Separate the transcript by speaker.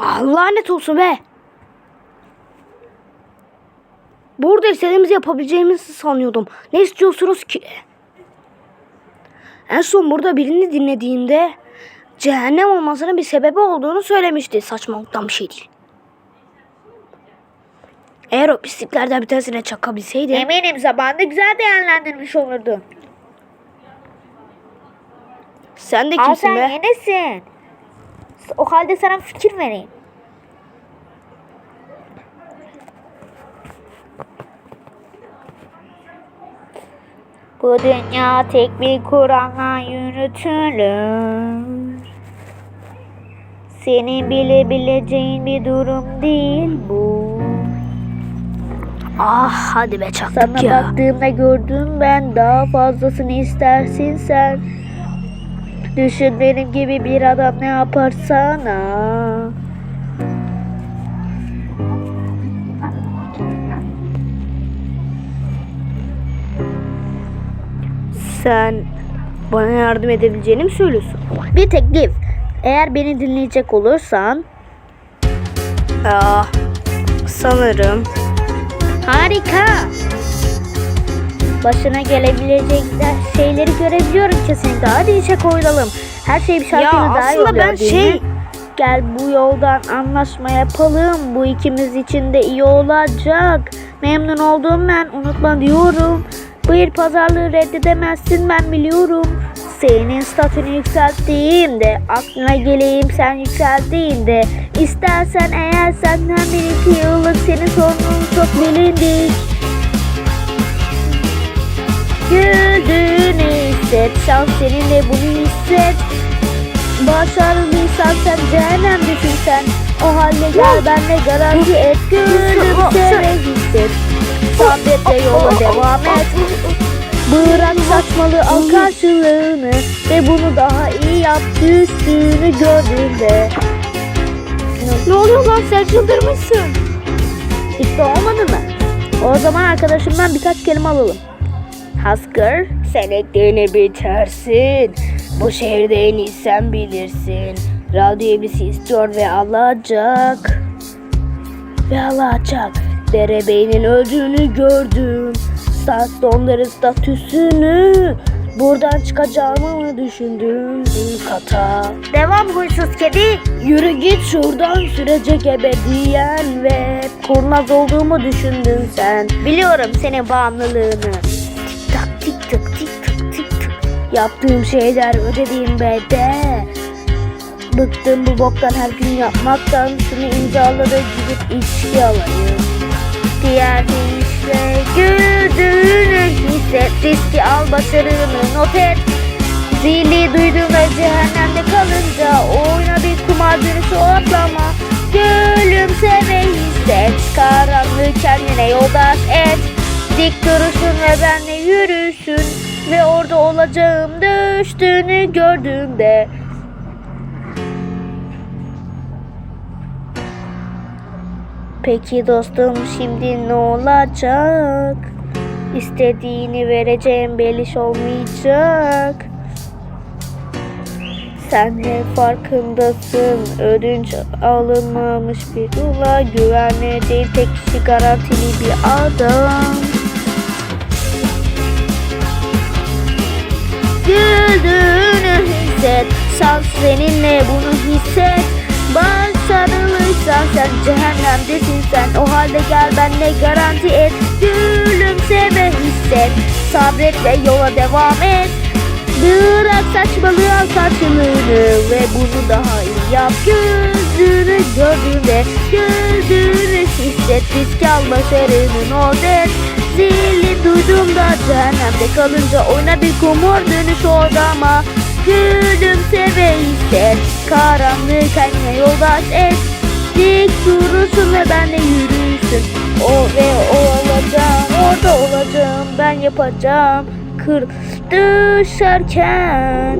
Speaker 1: Ah, lanet olsun be. Burada istediğimizi yapabileceğimizi sanıyordum. Ne istiyorsunuz ki? En son burada birini dinlediğimde cehennem olmasının bir sebebi olduğunu söylemişti. Saçmalıktan bir şey değil. Eğer o pisliklerden bir tanesine çakabilseydi.
Speaker 2: Eminim zamanında güzel değerlendirmiş olurdun.
Speaker 1: Sen de kimsin
Speaker 2: sen
Speaker 1: be?
Speaker 2: yenisin. O halde sana fikir vereyim. Bu dünya tek bir Kur'an'la yürütülür. Senin bilebileceğin bir durum değil bu.
Speaker 1: Ah hadi be çaktık
Speaker 2: Sana
Speaker 1: ya.
Speaker 2: baktığımda gördüm ben daha fazlasını istersin sen. Düşün benim gibi bir adam ne yapar sana.
Speaker 1: Sen bana yardım edebileceğini mi söylüyorsun?
Speaker 2: Bir teklif. Eğer beni dinleyecek olursan
Speaker 1: Ah sanırım.
Speaker 2: harika. Başına gelebilecek şeyleri görebiliyorum kesinlikle. Hadi işe koyulalım. Her şey bir
Speaker 1: Ya
Speaker 2: şartıyla daha iyi
Speaker 1: aslında
Speaker 2: oluyor
Speaker 1: ben
Speaker 2: değil
Speaker 1: şey
Speaker 2: mi? Gel bu yoldan anlaşma yapalım. Bu ikimiz için de iyi olacak. Memnun oldum ben. Unutma diyorum. Bu il pazarlığı reddedemezsin ben biliyorum. Senin statünü yükselttiğimde aklına geleyim sen yükselttiğinde istersen eğer senden bir iki yıllık senin sorunun çok bilindik. Güldüğünü hisset şans seninle bunu hisset. Başarılıysan sen cehennemdesin sen. O halde gel benle garanti et. Gülümse ve hisset. Sabretle yola devam et. Bırak saçmalığı al karşılığını Ve bunu daha iyi yap. Üstünü gördüğünde.
Speaker 1: Ne oluyor lan? Sen çıldırmışsın.
Speaker 2: İşte olmadı mı? O zaman arkadaşımdan birkaç kelime alalım Hasker
Speaker 1: Sen ektiğini bitirsin. Bu şehirde en iyi sen bilirsin. Radyo iblisi istiyor ve alacak. Ve alacak. Derebeynin öldüğünü gördüm. Sarstonların statüsünü buradan çıkacağımı mı düşündüm bir kata.
Speaker 2: Devam huysuz kedi
Speaker 1: Yürü git şuradan sürecek ebediyen ve kurnaz olduğumu düşündün sen.
Speaker 2: Biliyorum senin bağımlılığını
Speaker 1: Yaptığım şeyler ödediğim bedel. Bıktım bu boktan her gün yapmaktan. Şunu imzaladı gidip içki alayım.
Speaker 2: Diğer deyişle güldüğünü hisset Riski al başarını not et Zili duyduğunda cehennemde kalınca Oyuna bir kumar dönüşü atlama Gülümse olacağım düştüğünü gördüğümde Peki dostum şimdi ne olacak? İstediğini vereceğim beliş olmayacak. Sen hep farkındasın. Ödünç alınmamış bir yola güvenli değil tek kişi garantili bir adam. Şans seninle bunu hisset. Başarılıysan sen cehennemdesin sen. O halde gel benle garanti et. Gülümse ve hisset. Sabret ve yola devam et. Bırak saçmalığı al Ve bunu daha iyi yap Gözünü gördüğünde Güldüğünü hisset Risk al başarını not et Zili duyduğumda cehennemde kalınca Oyna bir kumar dönüş odama Gülümse ve hisset Karanlık kendine yoldaş et Dik durursun ve benle yürürsün. O ve o olacağım Orada olacağım ben yapacağım. Kır düşerken